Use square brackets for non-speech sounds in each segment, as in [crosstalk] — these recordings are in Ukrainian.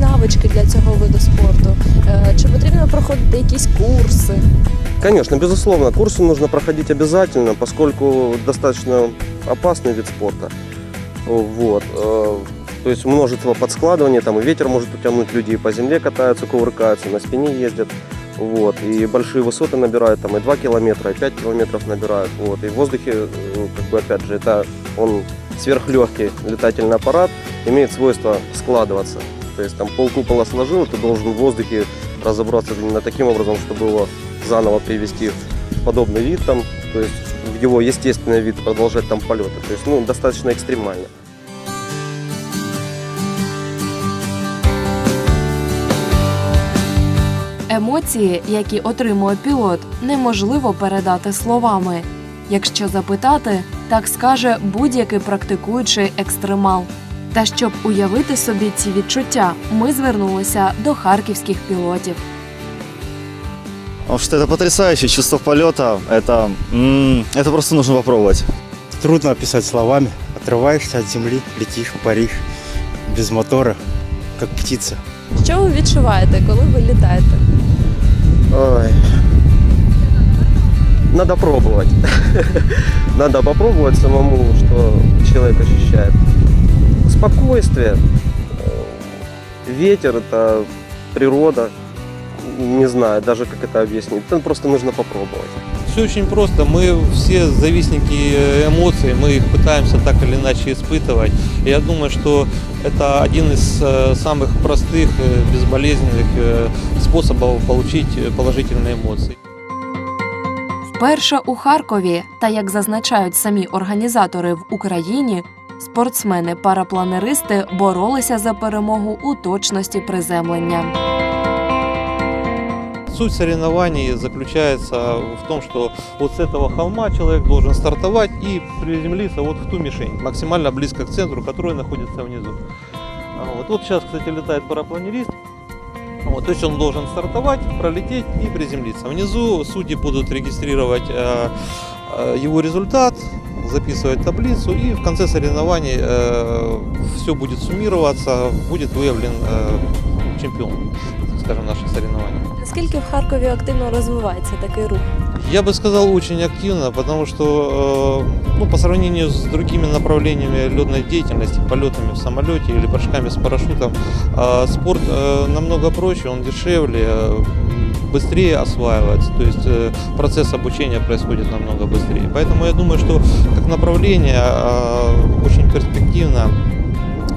навички для цього виду спорту? Чи потрібно проходити якісь курси? Конечно, безусловно, курсы нужно проходить обязательно, поскольку достаточно опасный вид спорта. Вот. э, То есть множество подскладываний, там и ветер может утянуть людей по земле катаются, кувыркаются, на спине ездят. Вот. И большие высоты набирают, там и 2 километра, и 5 километров набирают. Вот. И в воздухе, э, как бы опять же, это он сверхлегкий летательный аппарат, имеет свойство складываться. То есть там полкупола сложил, и ты должен в воздухе разобраться именно таким образом, чтобы его заново привести в подобный вид, там, то есть в его естественный вид, продолжать там полеты. То есть, ну, достаточно экстремально. Емоції, які отримує пілот, неможливо передати словами. Якщо запитати, так скаже будь-який практикуючий екстремал. Та щоб уявити собі ці відчуття, ми звернулися до харківських пілотів. Потому что это потрясающее чувство полета. Это, м, это просто нужно попробовать. Трудно описать словами. Отрываешься от земли, летишь, паришь, без мотора, как птица. Що ви відчуваєте, коли ви літаєте? Ой. Надо пробовать. [laughs] Надо попробовать самому, что человек ощущает. Спокойствие, э, ветер, это природа. Не знаю даже, как это объяснить. Это просто нужно попробовать. Все очень просто. Мы все завистники э, эмоций, мы их пытаемся так или иначе испытывать. И я думаю, что это один из э, самых простых, э, безболезненных э, способов получить э, положительные эмоции. Вперше у Харкові, та як зазначають самі організатори в Україні, спортсмени-парапланеристи боролися за перемогу у точності приземлення. Суть соревнований заключается в том, что вот с этого холма человек должен стартовать и приземлиться вот в ту мишень, максимально близко к центру, который находится внизу. А Вот, вот сейчас, кстати, летает парапланерист. Вот, то есть он должен стартовать, пролететь и приземлиться. Внизу судьи будут регистрировать э, э, его результат, записывать таблицу и в конце соревнований все будет суммироваться, будет выявлен э, чемпион, так скажем, наших соревнований. Наскільки в Харкові активно розвивається такий рух? Я бы сказал очень активно, потому что э, ну, по сравнению с другими направлениями летной деятельности, полетами в самолете или прыжками с парашютом, э, спорт э, намного проще, он дешевле, э, быстрее осваивается, то есть э, процесс обучения происходит намного быстрее. Поэтому я думаю, что как направление э, очень перспективно.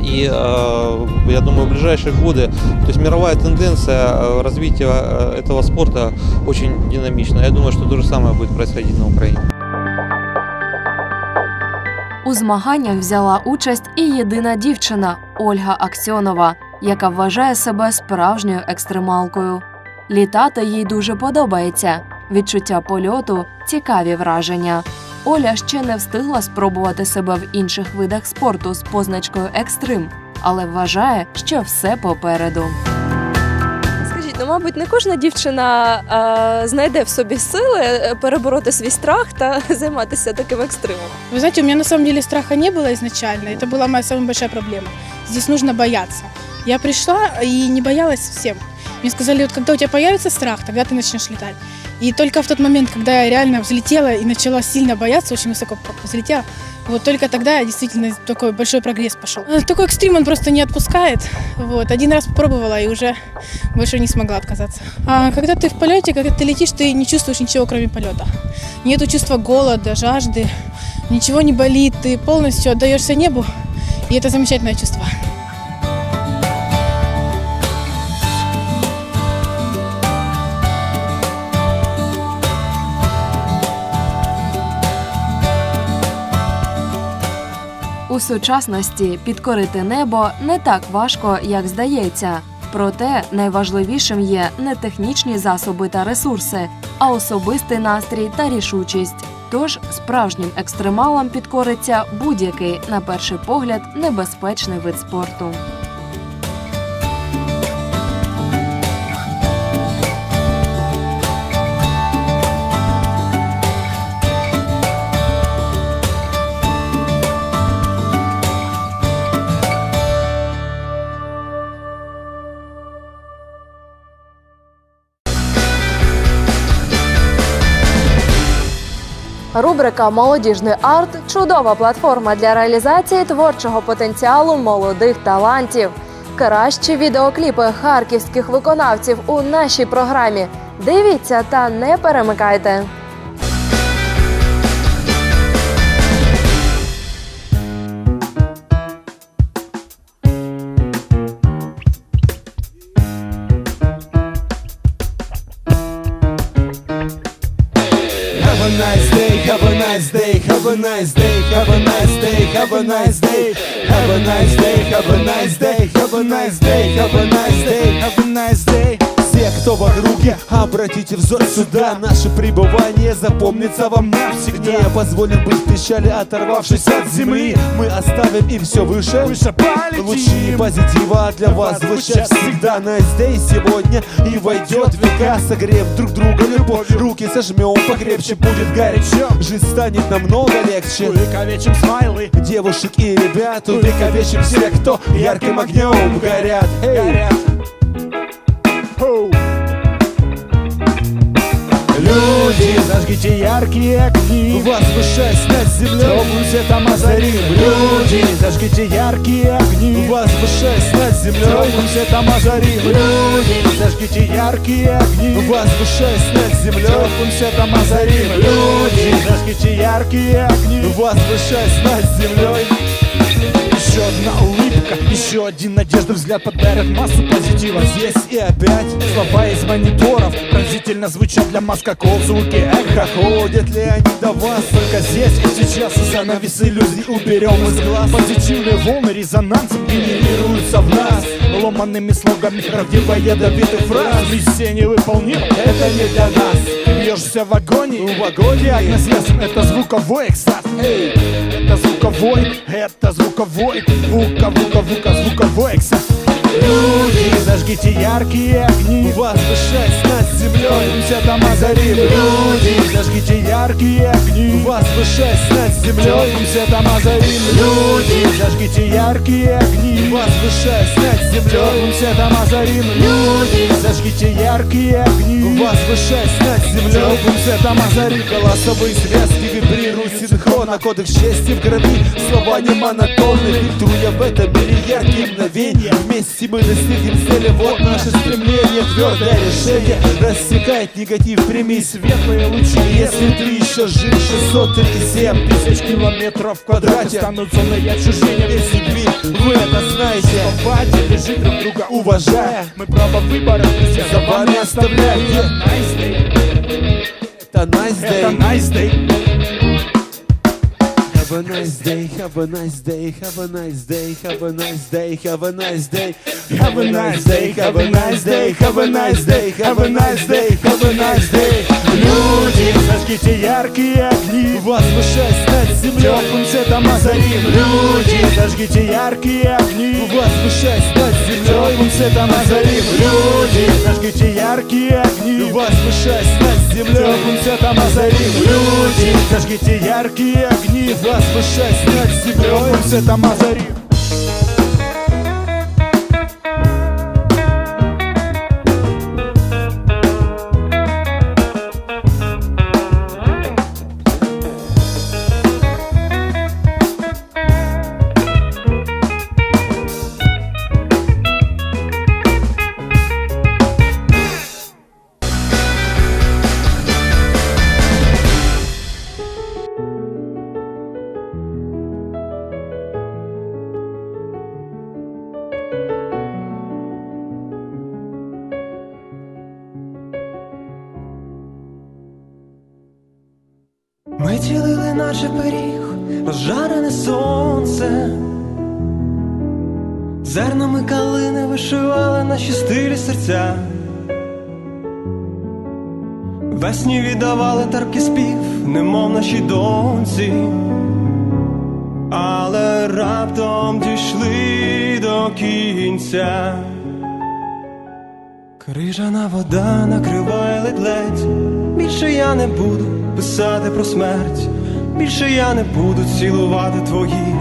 И э, я думаю, в ближайшие годы, то есть мировая тенденция э, развития э, этого спорта очень динамична. Я думаю, что то же самое будет происходить на Украине. У змаганнях взяла участь і єдина дівчина Ольга Аксьонова, яка вважає себе справжньою екстремалкою. Літати їй дуже подобається. Відчуття польоту, цікаві враження. Оля ще не встигла спробувати себе в інших видах спорту з позначкою екстрим, але вважає, що все попереду. Скажіть, ну мабуть, не кожна дівчина е, знайде в собі сили е, перебороти свій страх та займатися [laughs] таким екстримом. Вы знаете, у меня на самом деле страха не было изначально. Это была моя самая большая проблема. Здесь нужно бояться. Я пришла и не боялась всем. Мне сказали, вот когда у тебя появится страх, тогда ты начнешь летать. И только в тот момент, когда я реально взлетела и начала сильно бояться, очень высоко взлетела, вот только тогда действительно такой большой прогресс пошел. Э, Такой экстрим он просто не отпускает. Вот. Один раз попробовала и уже больше не смогла отказаться. А когда ты в полете, когда ты летишь, ты не чувствуешь ничего, кроме полета. Нету чувства голода, жажды, ничего не болит, ты полностью отдаешься небу, и это замечательное чувство. Сучасності підкорити небо не так важко, як здається. Проте найважливішим є не технічні засоби та ресурси, а особистий настрій та рішучість. Тож справжнім екстремалам підкориться будь-який, на перший погляд, небезпечний вид спорту. Рубрика Молодіжний арт чудова платформа для реалізації творчого потенціалу молодих талантів. Кращі відеокліпи харківських виконавців у нашій програмі. Дивіться та не перемикайте. a nice day, have a nice day, have a nice day, have a nice day, have a nice day, have a nice day, have a nice day, have a nice кто в округе, обратите взор сюда. Наше пребывание запомнится вам навсегда. Позволим быть печали, оторвавшись от земли? Мы оставим и все выше, выше Лучи позитива для вас звучат всегда. Nice day сегодня и войдет века. Согреем друг друга любовь Руки сожмем покрепче, будет горячо Жизнь станет намного легче. Увековечим смайлы. Девушек и ребят Увековечим всех, кто ярким огнем горят. Горят Люди, зажгите яркие огни Возвышаясь над землей Теплым светом озарим Люди, зажгите яркие огни Возвышаясь над землей Теплым светом озарим Люди, зажгите яркие огни Возвышаясь над землей Теплым светом озарим Люди, зажгите яркие огни Возвышаясь над землей еще одна улыбка, еще один надежда взгляд подарят массу позитива Здесь и опять. Слова из мониторов Пронзительно звучат для масс как звуки эхо Ходят ли они до вас? Только здесь и сейчас Занавес иллюзий уберем из глаз. Позитивные волны резонансом генерируются в нас. Ломанными слогами правдивой ядовитых фраз. Миссия невыполнима, это не для нас. Бьешься в агонии, в агонии Диагноз ясен, это звуковой экстаз Эй, звуковой, это звуковой. Вука, вука, вука, звуковой. экстаз люди Зажгите яркие огни. У вас дышать нас землей Все дома зарим люди Зажгите яркие огни. У вас дышать нас землей Все дома зарим люди Зажгите яркие огни. У вас дышать нас землей Все дома зарим люди Зажгите яркие огни. У вас дышать нас землей Все дома зарим Голосовые связки вибрируют синхронно Кодекс чести в крови Слова не монотонны Фильтруя в этом мире яркие мгновения. Вместе мы достигнем цели. Вот наше стремление Твердое решение. Рассекает негатив Прими светлые лучи. Если ты еще жив 637 тысяч километров в квадрате Станут зоной отчуждения Без любви. Вы это знаете. Побаде жить друг друга уважая Мы право выбора друзья За вами оставляем Это nice day. Это nice day Have a nice day, have a nice day, have a nice day, have a nice day, have a nice day, have a nice day, have a nice day, have a nice day, have a nice day, have a nice day. Люди, зажгите яркие огни, возвышаясь над землей, теплым светом озарим. Люди, зажгите яркие огни, возвышаясь над землей, теплым светом озарим. Люди, зажгите яркие огни, возвышаясь над землей, теплым светом озарим. Люди, зажгите яркие огни, возвышаясь над землей, теплым светом озарим. наче пиріг, розжарене сонце. Зернами калини вишивали наші стилі серця. Весні віддавали терпкий спів, немов нашій доньці. Але раптом дійшли до кінця. Крижана вода накриває ледь-ледь Більше я не буду писати про смерть, більше я не буду цілувати твої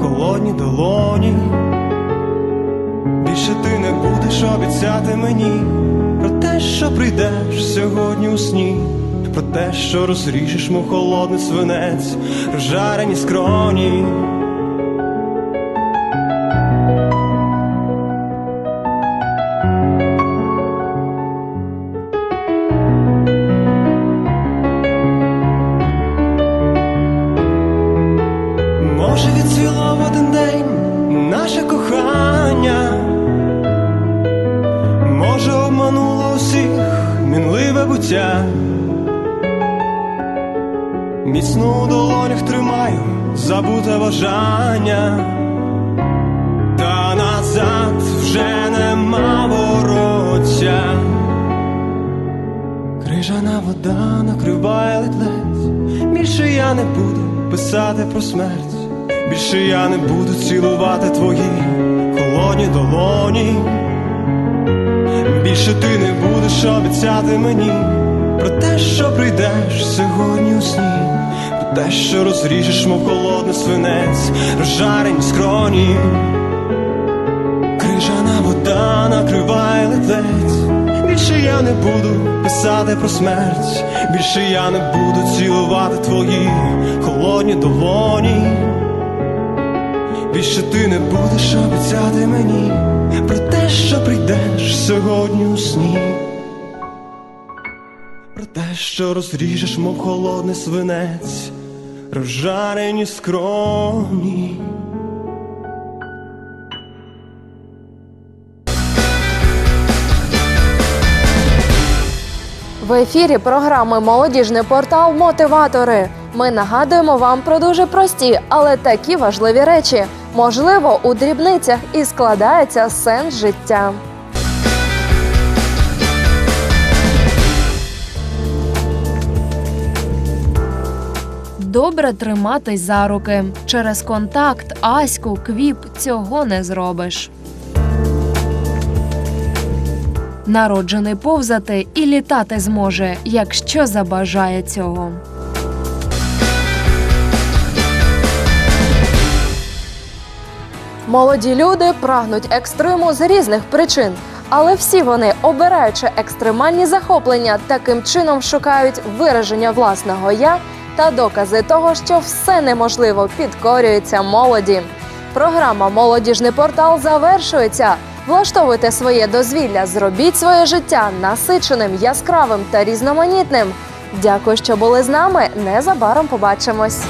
холодні долоні. Більше ти не будеш обіцяти мені про те, що прийдеш сьогодні у сні. про те, що розріжеш, мов холодний свинець, розжарені скроні. Кохання, може, обмануло усіх мінливе буття. Міцно у тримаю забуте бажання, та назад вже нема вороття. Крижана вода накриває ледь-ледь Більше я не буду писати про смерть, більше я не буду цілувати твої холодні долоні. Більше ти не будеш обіцяти мені про те, що прийдеш сьогодні у сні, про те, що розріжеш, мов холодний свинець, розжарені скроні. Крижана вода накриває ледь Більше я не буду писати про смерть, більше я не буду цілувати твої холодні долоні. Більше ти не будеш обіцяти мені про те, що прийдеш сьогодні у сні. Про те, що розріжеш, мов холодний свинець, розжарені скроні. В ефірі програми Молодіжний портал Мотиватори. Ми нагадуємо вам про дуже прості, але такі важливі речі. Можливо, у дрібницях і складається сенс життя. Добре триматись за руки. Через контакт, аську, квіп цього не зробиш. Народжений повзати і літати зможе, якщо забажає цього. Молоді люди прагнуть екстриму з різних причин, але всі вони, обираючи екстремальні захоплення, таким чином шукають вираження власного я та докази того, що все неможливо підкорюється молоді. Програма Молодіжний портал завершується. Влаштовуйте своє дозвілля, зробіть своє життя насиченим, яскравим та різноманітним. Дякую, що були з нами. Незабаром побачимось.